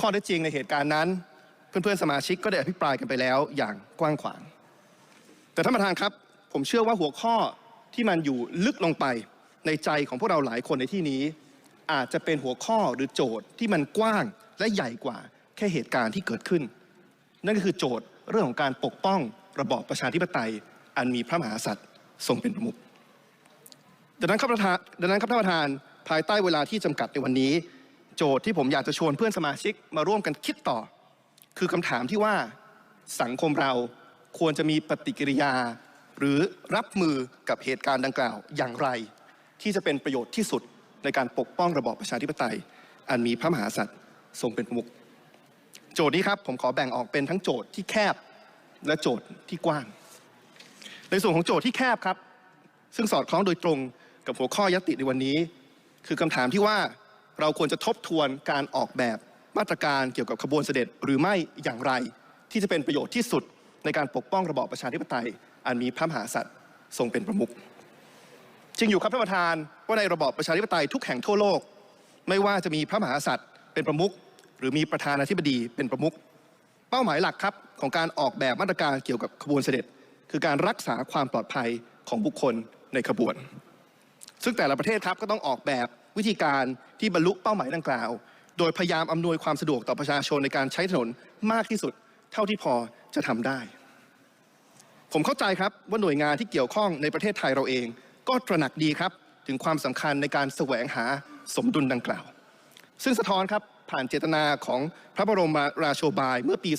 ข้อเท็จจริงในเหตุการณ์นั้น เพื่อนๆสมาชิกก็ได้อภิปรายกันไปแล้วอย่างกว้างขวาง แต่ท่านประธานครับ ผมเชื่อว่าหัวข้อที่มันอยู่ลึกลงไปในใจของพวกเราหลายคนในที่นี้ อาจจะเป็นหัวข้อหรือโจทย์ที่มันกว้างและใหญ่กว่าแค่เหตุการณ์ที่เกิดขึ้น นั่นก็คือโจทย์เรื่องของการปกป้องระบอบประชาธิปไตย อันมีพระมหากษัตริย์ทรงเป็นประมุขดังนั้นครับประธานดังนั้นครับท่านประธานภายใต้เวลาที่จำกัดในวันนี้ โจทย์ที่ผมอยากจะชวนเพื่อนสมาชิกมาร่วมกันคิดต่อ คือคำถามที่ว่าสังคมเราควรจะมีปฏิกิริยา หรือรับมือกับเหตุการณ์ดังกล่าวอย่างไร ที่จะเป็นประโยชน์ที่สุดในการปกป้องระบอบประชาธิปไตย อันมีพระมหากษัตริย์ทรงเป็นประมุขโจทย์นี้ครับผมขอแบ่งออกเป็นทั้งโจทย์ที่แคบและโจทย์ที่กว้าง ในส่วนของโจทย์ที่แคบครับ ซึ่งสอดคล้องโดยตรงกับหัวข้อยติในวันนี้ คือคำถามที่ว่า เราควรจะทบทวนการออกแบบมาตรการเกี่ยวกับขบวนเสด็จหรือไม่อย่างไร ที่จะเป็นประโยชน์ที่สุดในการปกป้องระบอบประชาธิปไตย อันมีพระมหากษัตริย์ทรงเป็นประมุขจริงอยู่ครับท่านประธานว่าในระบอบประชาธิปไตยทุกแห่งทั่วโลก ไม่ว่าจะมีพระมหากษัตริย์เป็นประมุขหรือมีประธานาธิบดีเป็นประมุขเป้าหมายหลักครับของการออกแบบมาตรการเกี่ยวกับขบวนเสด็จ คือการรักษาความปลอดภัยของบุคคลในขบวน ซึ่งแต่ละประเทศครับก็ต้องออกแบบ วิธีการที่บรรลุเป้าหมายดังกล่าว โดยพยายามอำนวยความสะดวกต่อประชาชนในการใช้ถนนมากที่สุด เท่าที่พอจะทำได้ ผมเข้าใจครับว่าหน่วยงานที่เกี่ยวข้องในประเทศไทยเราเอง ก็ตระหนักดีครับถึงความสำคัญในการแสวงหาสมดุลดังกล่าว ซึ่งสะท้อนครับผ่านเจตนาของพระบรมราโชบายเมื่อปี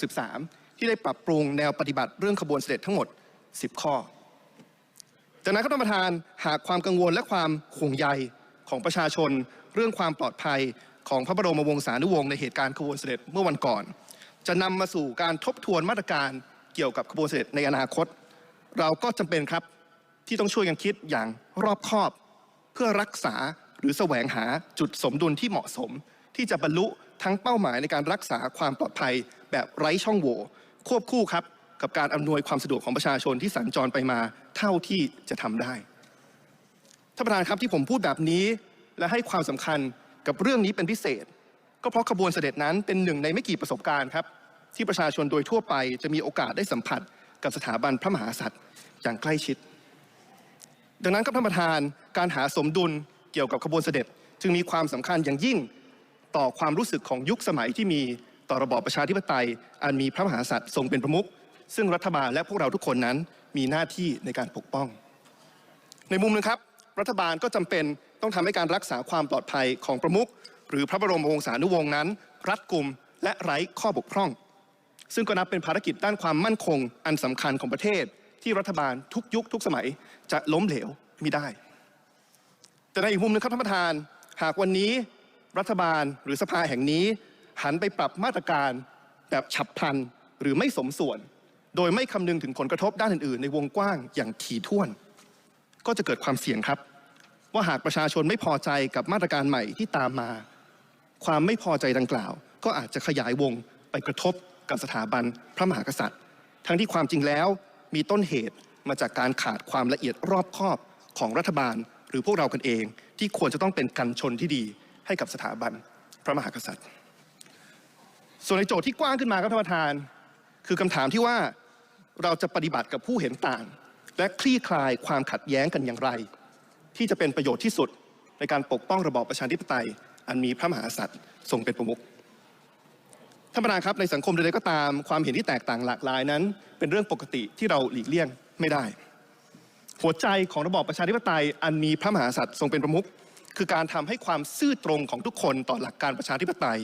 2563 ที่ได้ปรับปรุงแนวปฏิบัติเรื่องขบวนเสด็จทั้งหมด 10 ข้อ จากนั้นครับท่านประธานหากความกังวลและความห่วงใยของประชาชน เรื่องความปลอดภัยของพระบรมวงศานุวงศ์ในเหตุการณ์ขบวนเสด็จเมื่อวันก่อน จะนำมาสู่การทบทวนมาตรการเกี่ยวกับขบวนเสด็จในอนาคต เราก็จำเป็นครับที่ต้องช่วยกันคิดอย่างรอบคอบ เพื่อรักษาหรือแสวงหาจุดสมดุลที่เหมาะสม ที่จะบรรลุทั้งเป้าหมายในการรักษาความปลอดภัยแบบไร้ช่องโหว่ควบคู่ครับ กับการอำนวยความสะดวกของประชาชนที่สัญจรไปมาเท่าที่จะทำได้ท่านประธานครับที่ผมพูดแบบนี้ และให้ความสำคัญกับเรื่องนี้เป็นพิเศษ ก็เพราะขบวนเสด็จนั้นเป็นหนึ่งในไม่กี่ประสบการณ์ครับ ที่ประชาชนโดยทั่วไปจะมีโอกาสได้สัมผัส กับสถาบันพระมหากษัตริย์อย่างใกล้ชิด ดังนั้นครับท่านประธานการหาสมดุลเกี่ยวกับขบวนเสด็จจึงมีความสำคัญอย่างยิ่งต่อความรู้สึกของยุคสมัยที่มีต่อระบอบประชาธิปไตย อันมีพระมหากษัตริย์ทรงเป็นประมุข ซึ่งรัฐบาลและพวกเราทุกคนนั้นมีหน้าที่ในการปกป้อง ในมุมหนึงครับรัฐบาลก็จำเป็นต้องทำให้การรักษาความปลอดภัยของประมุขหรือพระบรมวงศานุวงศ์นั้น รัดกุมและไร้ข้อบกพร่อง ซึ่งก็นับเป็นภารกิจด้านความมั่นคงอันสำคัญของประเทศ ที่รัฐบาลทุกยุคทุกสมัยจะล้มเหลวมิได้ แต่ในอีกมุมหนึงครับท่านประธาน หากวันนี้รัฐบาลหรือสภาแห่งนี้ หันไปปรับมาตรการแบบฉับพลันหรือไม่สมส่วน โดยไม่คำนึงถึงผลกระทบด้านอื่นๆ ในวงกว้างอย่างถี่ถ้วน ก็จะเกิดความเสี่ยงครับ ว่าหากประชาชนไม่พอใจกับมาตรการใหม่ที่ตามมา ความไม่พอใจดังกล่าว ก็อาจจะขยายวงไปกระทบกับสถาบันพระมหากษัตริย์ ทั้งที่ความจริงแล้วมีต้นเหตุมาจากการขาดความละเอียดรอบคอบของรัฐบาล หรือพวกเรากันเองที่ควรจะต้องเป็นกันชนที่ดีให้กับสถาบันพระมหากษัตริย์ ส่วนในโจทย์ที่กว้างขึ้นมาครับท่านประธาน คือคำถามที่ว่า เราจะปฏิบัติกับผู้เห็นต่าง และคลี่คลายความขัดแย้งกันอย่างไร ที่จะเป็นประโยชน์ที่สุดในการปกป้องระบอบประชาธิปไตย อันมีพระมหากษัตริย์ทรงเป็นประมุขท่านประธานครับในสังคมใดๆก็ตามความเห็นที่แตกต่างหลากหลายนั้น เป็นเรื่องปกติที่เราหลีกเลี่ยงไม่ได้ หัวใจของระบอบประชาธิปไตย อันมีพระมหากษัตริย์ทรงเป็นประมุขคือการทำให้ความซื่อตรงของทุกคนต่อหลักการประชาธิปไตย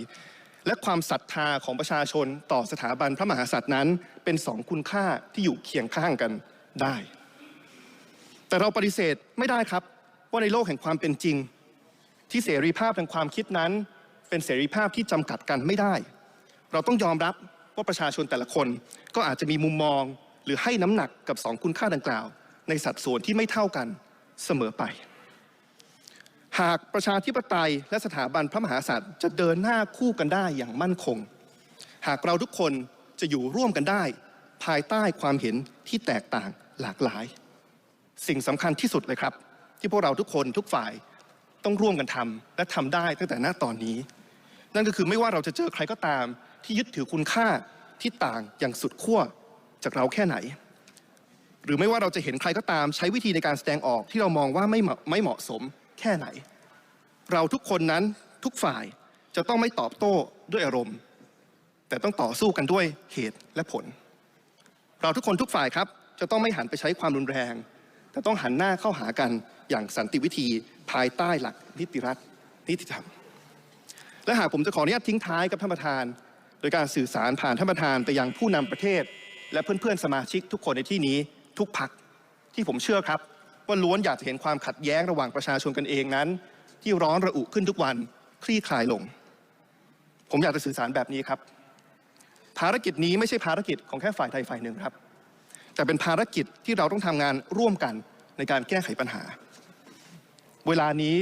และความศรัทธาของประชาชนต่อสถาบันพระมหากษัตริย์นั้น เป็นสองคุณค่าที่อยู่เคียงข้างกันได้ แต่เราปฏิเสธไม่ได้ครับว่าในโลกแห่งความเป็นจริง ที่เสรีภาพทางความคิดนั้น เป็นเสรีภาพที่จำกัดกันไม่ได้ เราต้องยอมรับว่าประชาชนแต่ละคนก็อาจจะมีมุมมองหรือให้น้ำหนักกับสองคุณค่าดังกล่าว ในสัดส่วนที่ไม่เท่ากันเสมอไป หากประชาธิปไตยและสถาบันพระมหากษัตริย์ จะเดินหน้าคู่กันได้อย่างมั่นคง หากเราทุกคนจะอยู่ร่วมกันได้ ภายใต้ความเห็นที่แตกต่างหลากหลาย สิ่งสำคัญที่สุดเลยครับ ที่พวกเราทุกคนทุกฝ่ายต้องร่วมกันทำและทำได้ตั้งแต่หน้าตอนนี้ นั่นก็คือไม่ว่าเราจะเจอใครก็ตาม ที่ยึดถือคุณค่าที่ต่างอย่างสุดขั้วจากเราแค่ไหน หรือไม่ว่าเราจะเห็นใครก็ตามใช้วิธีในการแสดงออกที่เรามองว่าไม่ไม่เหมาะสม ค่ไหน เราทุกคนนั้นทุกฝ่ายจะต้องไม่ตอบโต้ด้วยอารมณ์ แต่ต้องต่อสู้กันด้วยเหตุและผล เราทุกคนทุกฝ่ายครับ จะต้องไม่หันไปใช้ความรุนแรง แต่ต้องหันหน้าเข้าหากันอย่างสันติวิธีภายใต้หลักนิติรัฐนิติธรรม และหากผมจะขออนุญาตทิ้งท้ายกับท่านประธาน โดยการสื่อสารผ่านท่านประธานไปยังผู้นำประเทศ และเพื่อนๆสมาชิกทุกคนในที่นี้ทุกพักที่ผมเชื่อครับ ว่าล้วนอยากจะเห็นความขัดแย้งระหว่างประชาชนกันเองนั้น ที่ร้อนระอุขึ้นทุกวันคลี่คลายลง ผมอยากจะสื่อสารแบบนี้ครับ ภารกิจนี้ไม่ใช่ภารกิจของแค่ฝ่ายใดฝ่ายหนึ่งครับ แต่เป็นภารกิจที่เราต้องทำงานร่วมกันในการแก้ไขปัญหา เวลานี้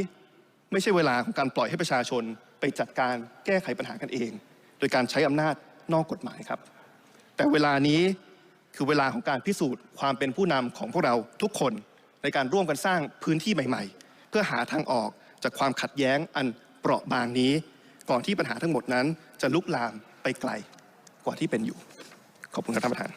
ไม่ใช่เวลาของการปล่อยให้ประชาชนไปจัดการแก้ไขปัญหากันเอง โดยการใช้อำนาจนอกกฎหมายครับ แต่เวลานี้คือเวลาของการพิสูจน์ความเป็นผู้นำของพวกเราทุกคน ในการร่วมกันสร้างพื้นที่ใหม่ ๆ เพื่อหาทางออกจากความขัดแย้งอันเปราะบางนี้ ก่อนที่ปัญหาทั้งหมดนั้นจะลุกลามไปไกลกว่าที่เป็นอยู่ ขอบคุณครับท่านประธาน